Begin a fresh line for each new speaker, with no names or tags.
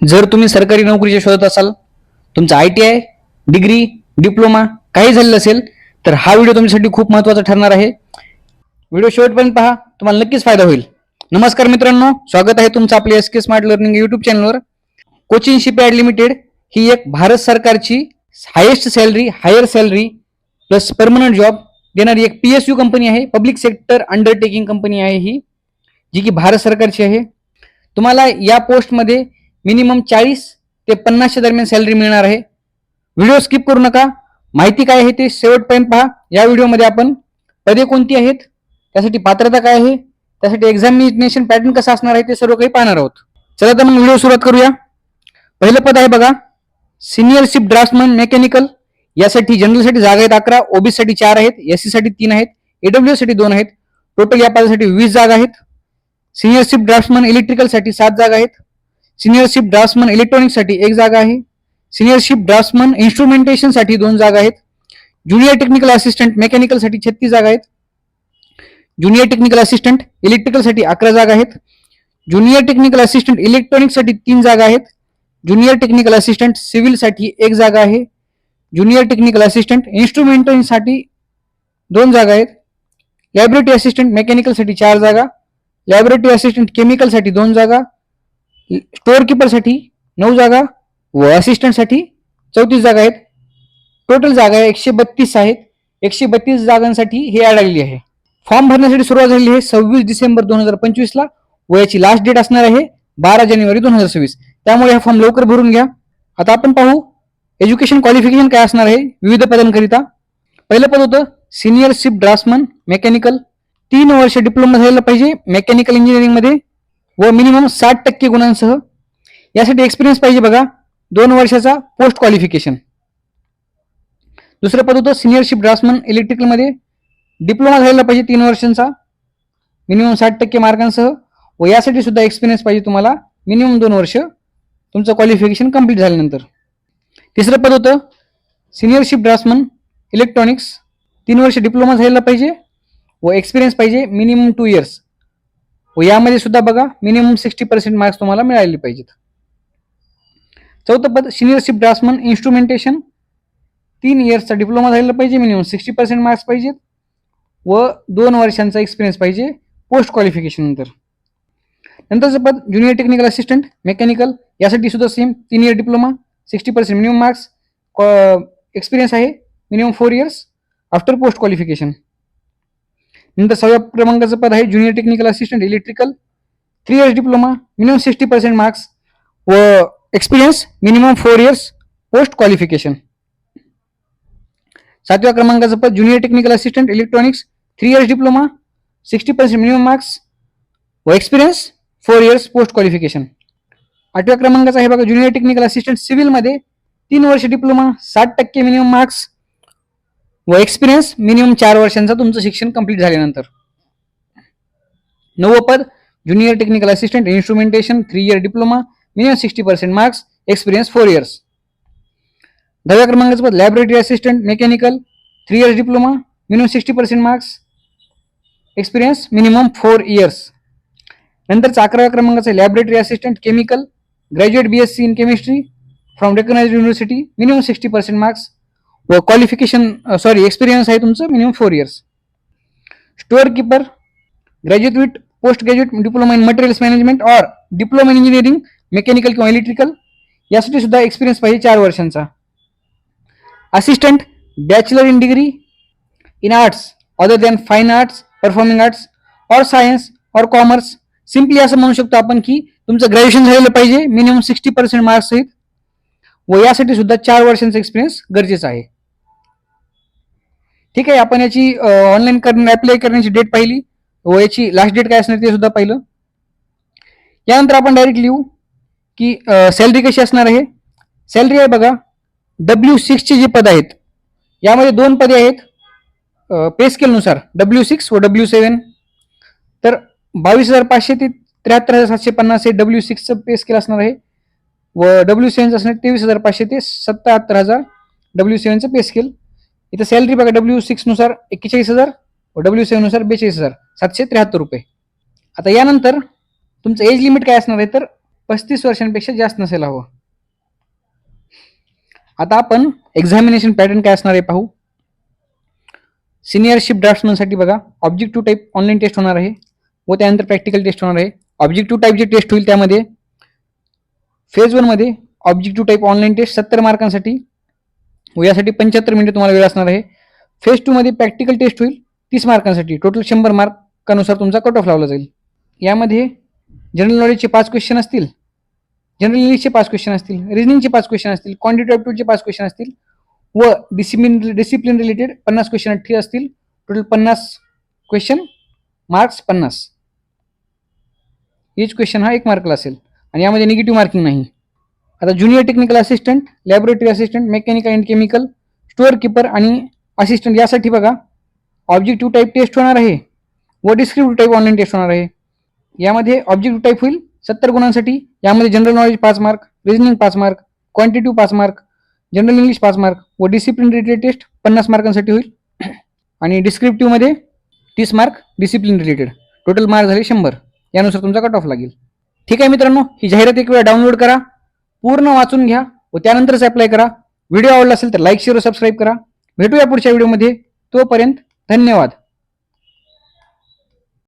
जर तुम्ही सरकारी नोकरीच्या शोधत असाल तुमचं I T I degree diploma काही झालेलं असेल तर हा व्हिडिओ तुमच्यासाठी खूप महत्त्वाचा ठरणार आहे. व्हिडिओ शेवटपर्यंत पहा तुम्हाला नक्कीच फायदा होईल. नमस्कार मित्रांनो स्वागत आहे तुमचं आपल्या S K smart learning YouTube चॅनलवर कोचिंग शिपयार्ड लिमिटेड ही एक भारत सरकारची highest salary higher salary plus permanent job देणारी एक पी एस यू कंपनी आहे. पब्लिक सेक्टर अंडरटेकिंग कंपनी आहे ही जी की भारत सरकारची आहे. तुम्हाला या पोस्टमध्ये मिनिमम चाळीस ते पन्नासच्या दरम्यान सॅलरी मिळणार आहे. व्हिडिओ स्किप करू नका. माहिती काय आहे ते शेवटपर्यंत पहा. या व्हिडिओमध्ये आपण पदे कोणती आहेत त्यासाठी पात्रता काय आहे त्यासाठी एक्झामिनेशन पॅटर्न कसा असणार आहे ते सर्व काही पाहणार आहोत. चला तर मग व्हिडिओ सुरुवात करूया. पहिलं पद आहे बघा. सिनियर शिप ड्राफ्टमन मेकॅनिकल यासाठी जनरलसाठी जागा आहेत अकरा ओबीसीसाठी चार आहेत एस सी साठी तीन आहेत एडब्ल्यू साठी दोन आहेत. टोटल या पदासाठी वीस जागा आहेत. सिनियर शिप ड्राफ्टमन इलेक्ट्रिकलसाठी सात जागा आहेत. सिनियर शिप ड्राफ्टमन इलेक्ट्रॉनिक्स एक जागा आहे. सिनियर शिप ड्राफ्टमन इन्स्ट्रुमेंटेशन साठी दोन जागा आहेत. ज्युनियर टेक्निकल असिस्टंट मेकॅनिकल छत्तीस जागा आहेत. ज्युनियर टेक्निकल असिस्टंट इलेक्ट्रिकल अकरा जागा आहेत. ज्युनियर टेक्निकल असिस्टंट इलेक्ट्रॉनिक्स तीन जागा आहेत. ज्युनियर टेक्निकल असिस्टंट सिव्हिल साठी एक जागा आहे. ज्युनियर टेक्निकल असिस्टंट इन्स्ट्रुमेंटेशन साठी दोन जागा आहेत. लॅबोरेटरी असिस्टंट मेकॅनिकल चार जागा. लॅबोरेटरी असिस्टंट केमिकल दोन जागा. स्टोअर किपरसाठी नऊ जागा व असिस्टंटसाठी चौतीस जागा आहेत. टोटल जागा एकशे बत्तीस आहेत. एकशे बत्तीस जागांसाठी हे ॲड आलेली आहे. फॉर्म भरण्यासाठी सुरुवात झालेली आहे सव्वीस डिसेंबर दोन हजार पंचवीसला वयाची व याची लास्ट डेट असणार आहे बारा जानेवारी दोन हजार सव्वीस. त्यामुळे हा फॉर्म लवकर भरून घ्या. आता आपण पाहू एज्युकेशन क्वालिफिकेशन काय असणार आहे विविध पदांकरिता. पहिलं पद होतं सिनियर शिप ड्राफ्टमन मेकॅनिकल तीन वर्ष डिप्लोमा झालेला पाहिजे मेकॅनिकल इंजिनिअरिंगमध्ये व मिनिमम साठ टक्के गुणांसह यासाठी एक्सपिरियन्स पाहिजे बघा. दोन वर्षाचा पोस्ट क्वालिफिकेशन दुसरं पद होतं सिनियरशिप ड्राफ्टमन इलेक्ट्रिकलमध्ये डिप्लोमा झालेला पाहिजे तीन वर्षांचा. मिनिमम साठ टक्के मार्कांसह व यासाठी सुद्धा एक्सपिरियन्स पाहिजे तुम्हाला. मिनिमम दोन वर्ष. तुमचं क्वालिफिकेशन कंप्लीट झाल्यानंतर. तिसरं पद होतं सिनियरशिप ड्राफ्टमन इलेक्ट्रॉनिक्स तीन वर्ष डिप्लोमा झालेला पाहिजे. व एक्सपिरियन्स पाहिजे मिनिमम टू इयर्स व यामध्ये सुद्धा बघा मिनिमम सिक्स्टी पर्सेंट मार्क्स तुम्हाला मिळाले पाहिजेत. चौथं पद सिनियरशिप ड्राफ्टमन इन्स्ट्रुमेंटेशन तीन इयर्सचा डिप्लोमा झालेला पाहिजे मिनिमम सिक्स्टी पर्सेंट मार्क्स पाहिजेत. व दोन वर्षांचा एक्सपिरियन्स पाहिजे पोस्ट क्वालिफिकेशन नंतर. नंतरचं पद ज्युनियर टेक्निकल असिस्टंट मेकॅनिकल यासाठी सुद्धा सेम तीन year diploma sixty percent minimum marks experience आहे minimum four years after post qualification नंतर सहाव्या क्रमांकाचं पद आहे junior technical assistant electrical three years diploma minimum sixty percent marks व experience minimum four years post qualification सातव्या क्रमांकाचं पद junior technical assistant electronics three years diploma sixty percent minimum marks व experience four years post qualification आठव्या क्रमांकाचा आहे बघा junior technical assistant सिव्हिलमध्ये तीन वर्ष डिप्लोमा साठ टक्के मिनिमम मार्क्स व एक्सपिरियन्स मिनिमम चार वर्षांचा तुमचं शिक्षण कंप्लीट झाल्यानंतर. नवं पद junior technical assistant instrumentation three year diploma minimum sixty percent marks experience four years दहाव्या क्रमांकाचं पद laboratory assistant mechanical three years diploma minimum sixty percent marks experience minimum four years नंतरचा अकराव्या क्रमांकाचं laboratory assistant chemical graduate B S C in chemistry from recognise university minimum sixty percent marks व qualification sorry experience आहे तुमचं minimum four years store keeper graduate with post graduate diploma in materials management or diploma in engineering mechanical किंवा electrical यासाठी सुद्धा experience पाहिजे चार वर्षांचा. Assistant bachelor in degree in arts other than fine arts performing arts or science or commerce simply असं म्हणू शकतो आपण की तुमचं ग्रॅज्युएशन झालेलं पाहिजे मिनिमम सिक्स्टी पर्सेंट मार्क्स सहित. व यासाठी सुद्धा चार वर्षांचा एक्सपिरियन्स गरजेचा आहे. ठीक आहे आपण याची ऑनलाईन करण्या अप्लाय करण्याची डेट पाहिली. व याची लास्ट डेट काय असणार ते सुद्धा पाहिलं. यानंतर आपण डायरेक्ट लिहू की सॅलरी कशी असणार आहे. सॅलरी आहे बघा डब्ल्यू सिक्सचे जे पद आहेत यामध्ये दोन पदे आहेत. पे स्केलनुसार डब्ल्यू सिक्स व डब्ल्यू सेवन तर बावीस हजार पाचशे ते त्र्याहत्तर हजार सातशे पन्नास हे डब्ल्यू सिक्सचं पे स्केल असणार आहे. व डब्ल्यू सेवनचं असणार तेवीस हजार पाचशे ते सत्याहत्तर हजार डब्ल्यू सेवनचं पे स्केल इथं सॅलरी बघा डब्ल्यू सिक्सनुसार एक्केचाळीस हजार व डब्ल्यू सेवननुसार बेचाळीस हजार सातशे त्र्याहत्तर रुपये. आता यानंतर तुमचं एज लिमिट काय असणार आहे? तर पस्तीस वर्षांपेक्षा जास्त नसेल हवं. आता आपण एक्झामिनेशन पॅटर्न काय असणार आहे पाहू. सिनियरशिप ड्राफ्ट्समॅनसाठी बघा ऑब्जेक्टिव्ह टाईप ऑनलाईन टेस्ट होणार आहे व त्यानंतर प्रॅक्टिकल टेस्ट होणार आहे. ऑब्जेक्टिव्ह टाईप जे टेस्ट होईल त्यामध्ये फेज वनमध्ये ऑब्जेक्टिव्ह टाईप ऑनलाईन टेस्ट सत्तर मार्कांसाठी यासाठी पंच्याहत्तर मिनिटं तुम्हाला वेळ असणार आहे. फेज टूमध्ये प्रॅक्टिकल टेस्ट होईल. तीस मार्कांसाठी. टोटल शंभर मार्कानुसार तुमचा कट ऑफ लावला जाईल. यामध्ये जनरल नॉलेजचे पाच क्वेश्चन असतील. जनरल इंग्लिशचे पाच क्वेश्चन असतील. रिजनिंगचे पाच क्वेश्चन असतील. क्वांटिटी टूचे पाच क्वेश्चन असतील. व डिसिप्लिन डिसिप्लिन रिलेटेड पन्नास क्वेश्चन अठ्ठी असतील. टोटल पन्नास क्वेश्चन मार्क्स पन्नास. एज क्वेश्चन हा एक मार्कला असेल. आणि यामध्ये निगेटिव्ह मार्किंग नाही. आता junior technical assistant laboratory assistant mechanical and chemical store keeper आणि असिस्टंट यासाठी बघा ऑब्जेक्टिव्ह टाईप टेस्ट होणार आहे. व डिस्क्रिप्टिव्ह टाईप ऑनलाईन टेस्ट होणार आहे? यामध्ये ऑब्जेक्टिव्ह टाईप होईल सत्तर गुणांसाठी. यामध्ये जनरल नॉलेज पाच मार्क रिजनिंग पाच मार्क क्वांटिटिव्ह पाच मार्क जनरल इंग्लिश पाच मार्क व डिसिप्लिन रिलेटेड टेस्ट पन्नास मार्कांसाठी होईल. आणि डिस्क्रिप्टिव्हमध्ये तीस mark discipline related total mark झाले शंभर. यानुसार तुमचा कट ऑफ लागेल. ठीक आहे मित्रांनो ही जाहिरात एक वेळा डाउनलोड करा. पूर्ण वाचून घ्या व त्यानंतरच अप्लाय करा. व्हिडिओ आवडला असेल तर लाईक शेअर सबस्क्राईब करा. भेटूया पुढच्या व्हिडिओमध्ये तोपर्यंत धन्यवाद.